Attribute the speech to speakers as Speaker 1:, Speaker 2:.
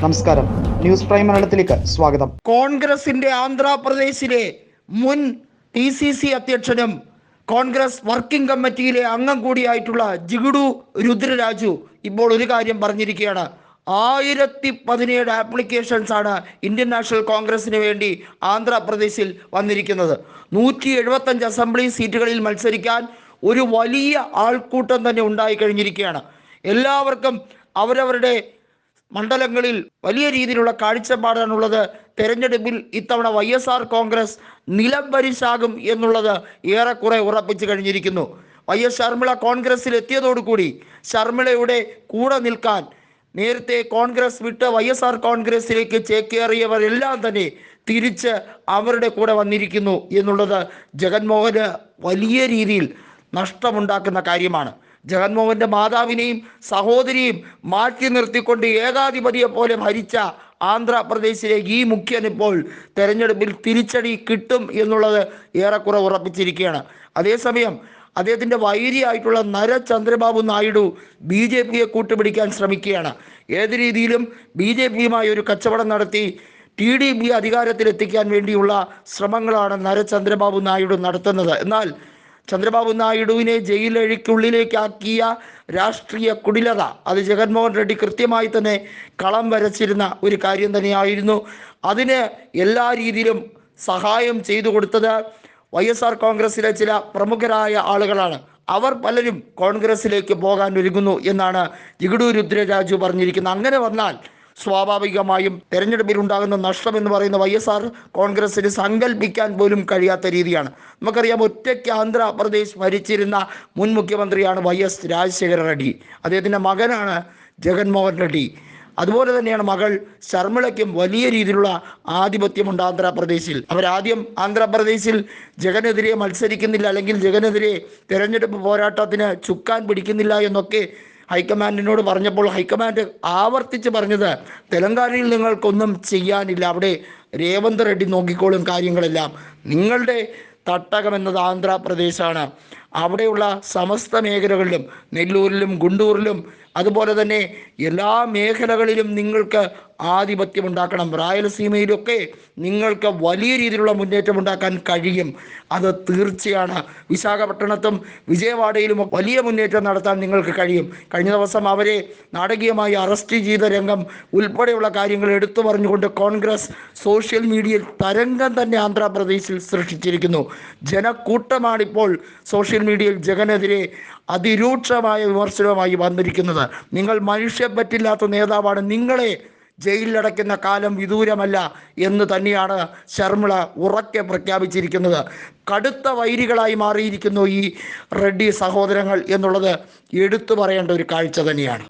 Speaker 1: നമസ്കാരം. News prime മലയാളത്തിലേക്ക് സ്വാഗതം.
Speaker 2: കോൺഗ്രസിന്റെ ആന്ധ്രാപ്രദേശിലെ മുൻ ടി സി സി അധ്യക്ഷനും കോൺഗ്രസ് വർക്കിംഗ് കമ്മിറ്റിയിലെ അംഗം കൂടിയായിട്ടുള്ള ജിഗുഡു രുദ്രരാജു ഇപ്പോൾ ഒരു കാര്യം പറഞ്ഞിരിക്കുകയാണ്. ആയിരത്തി പതിനേഴ് ആപ്ലിക്കേഷൻസ് ആണ് ഇന്ത്യൻ നാഷണൽ കോൺഗ്രസിന് വേണ്ടി ആന്ധ്രാപ്രദേശിൽ വന്നിരിക്കുന്നത്. നൂറ്റി എഴുപത്തഞ്ച് അസംബ്ലി സീറ്റുകളിൽ മത്സരിക്കാൻ ഒരു വലിയ ആൾക്കൂട്ടം തന്നെ ഉണ്ടായി കഴിഞ്ഞിരിക്കുകയാണ്. എല്ലാവർക്കും അവരവരുടെ മണ്ഡലങ്ങളിൽ വലിയ രീതിയിലുള്ള കാഴ്ചപ്പാടാണുള്ളത്. തെരഞ്ഞെടുപ്പിൽ ഇത്തവണ വൈ എസ് ആർ കോൺഗ്രസ് നിലം പരിശാകും എന്നുള്ളത് ഏറെക്കുറെ ഉറപ്പിച്ചു കഴിഞ്ഞിരിക്കുന്നു. വൈ എസ് ശർമ്മിള കോൺഗ്രസിൽ എത്തിയതോടുകൂടി ശർമ്മിളയുടെ കൂടെ നിൽക്കാൻ നേരത്തെ കോൺഗ്രസ് വിട്ട് വൈ എസ് ആർ കോൺഗ്രസിലേക്ക് ചേക്കേറിയവരെല്ലാം തന്നെ തിരിച്ച് അവരുടെ കൂടെ വന്നിരിക്കുന്നു എന്നുള്ളത് ജഗൻമോഹന് വലിയ രീതിയിൽ നഷ്ടമുണ്ടാക്കുന്ന കാര്യമാണ്. ജഗൻമോഹന്റെ മാതാവിനെയും സഹോദരിയും മാറ്റി നിർത്തിക്കൊണ്ട് ഏകാധിപതിയെ പോലെ ഭരിച്ച ആന്ധ്രാപ്രദേശിലെ ഈ മുഖ്യൻ ഇപ്പോൾ തെരഞ്ഞെടുപ്പിൽ തിരിച്ചടി കിട്ടും എന്നുള്ളത് ഏറെക്കുറെ ഉറപ്പിച്ചിരിക്കുകയാണ്. അതേസമയം അദ്ദേഹത്തിന്റെ വൈരിയായിട്ടുള്ള നര ചന്ദ്രബാബു നായിഡു ബി ജെ പിയെ കൂട്ടുപിടിക്കാൻ ശ്രമിക്കുകയാണ്. ഏത് രീതിയിലും ബി ജെ പിയുമായി ഒരു കച്ചവടം നടത്തി ടി ഡി ബി അധികാരത്തിലെത്തിക്കാൻ വേണ്ടിയുള്ള ശ്രമങ്ങളാണ് നര ചന്ദ്രബാബു നായിഡു നടത്തുന്നത്. എന്നാൽ ചന്ദ്രബാബു നായിഡുവിനെ ജയിലഴിക്കുള്ളിലേക്കാക്കിയ രാഷ്ട്രീയ കുടിലത. അത് ജഗൻമോഹൻ റെഡ്ഡി കൃത്യമായി തന്നെ കളം വരച്ചിരുന്ന ഒരു കാര്യം തന്നെയായിരുന്നു. അതിന് എല്ലാ രീതിയിലും സഹായം ചെയ്തു കൊടുത്തത് വൈ എസ് ആർ കോൺഗ്രസിലെ ചില പ്രമുഖരായ ആളുകളാണ്. അവർ പലരും കോൺഗ്രസിലേക്ക് പോകാൻ ഒരുങ്ങുന്നു എന്നാണ് ജിഗുഡു രുദ്രരാജു പറഞ്ഞിരിക്കുന്നത്. അങ്ങനെ വന്നാൽ സ്വാഭാവികമായും തെരഞ്ഞെടുപ്പിൽ ഉണ്ടാകുന്ന നഷ്ടം എന്ന് പറയുന്ന വൈ എസ് ആർ കോൺഗ്രസിന് സങ്കല്പിക്കാൻ പോലും കഴിയാത്ത രീതിയാണ്. നമുക്കറിയാം ഒറ്റയ്ക്ക് ആന്ധ്രാപ്രദേശ് ഭരിച്ചിരുന്ന മുൻ മുഖ്യമന്ത്രിയാണ് വൈ എസ് രാജശേഖര റെഡ്ഡി. അദ്ദേഹത്തിന്റെ മകനാണ് ജഗൻമോഹൻ റെഡ്ഡി. അതുപോലെ തന്നെയാണ് മകൾ ശർമ്മിളയ്ക്കും വലിയ രീതിയിലുള്ള ആധിപത്യമുണ്ട് ആന്ധ്രാപ്രദേശിൽ. അവരാദ്യം ആന്ധ്രാപ്രദേശിൽ ജഗനെതിരെ മത്സരിക്കുന്നില്ല അല്ലെങ്കിൽ ജഗനെതിരെ തെരഞ്ഞെടുപ്പ് പോരാട്ടത്തിന് ചുക്കാൻ പിടിക്കുന്നില്ല എന്നൊക്കെ ഹൈക്കമാൻഡിനോട് പറഞ്ഞപ്പോൾ ഹൈക്കമാൻഡ് ആവർത്തിച്ച് പറഞ്ഞത് തെലങ്കാനയിൽ നിങ്ങൾക്കൊന്നും ചെയ്യാനില്ല. അവിടെ രേവന്ത് റെഡ്ഡി നോക്കിക്കോളും കാര്യങ്ങളെല്ലാം. നിങ്ങളുടെ തട്ടകം എന്നത് ആന്ധ്രാപ്രദേശാണ്. അവിടെയുള്ള സമസ്ത മേഖലകളിലും നെല്ലൂരിലും ഗുണ്ടൂരിലും അതുപോലെ തന്നെ എല്ലാ മേഖലകളിലും നിങ്ങൾക്ക് ആധിപത്യം ഉണ്ടാക്കണം. റായലസീമയിലൊക്കെ നിങ്ങൾക്ക് വലിയ രീതിയിലുള്ള മുന്നേറ്റം ഉണ്ടാക്കാൻ കഴിയും. അത് തീർച്ചയാണ്. വിശാഖപട്ടണത്തും വിജയവാഡയിലും വലിയ മുന്നേറ്റം നടത്താൻ നിങ്ങൾക്ക് കഴിയും. കഴിഞ്ഞ ദിവസം അവരെ നാടകീയമായി അറസ്റ്റ് ചെയ്ത രംഗം ഉൾപ്പെടെയുള്ള കാര്യങ്ങൾ എടുത്തു പറഞ്ഞുകൊണ്ട് കോൺഗ്രസ് സോഷ്യൽ മീഡിയയിൽ തരംഗം തന്നെ ആന്ധ്രാപ്രദേശിൽ സൃഷ്ടിച്ചിരിക്കുന്നു. ജനക്കൂട്ടമാണിപ്പോൾ സോഷ്യൽ മീഡിയയിൽ ജഗനെതിരെ അതിരൂക്ഷമായ വിമർശനവുമായി വന്നിരിക്കുന്നത്. നിങ്ങൾ മനുഷ്യ പറ്റില്ലാത്ത നേതാവാണ്. നിങ്ങളെ ജയിലിലടയ്ക്കുന്ന കാലം വിദൂരമല്ല എന്ന് തന്നെയാണ് ശർമിള ഉറക്കെ പ്രഖ്യാപിച്ചിരിക്കുന്നത്. കടുത്ത വൈരികളായി മാറിയിരിക്കുന്നു ഈ റെഡ്ഡി സഹോദരങ്ങൾ എന്നുള്ളത് എടുത്തു പറയേണ്ട ഒരു കാഴ്ച തന്നെയാണ്.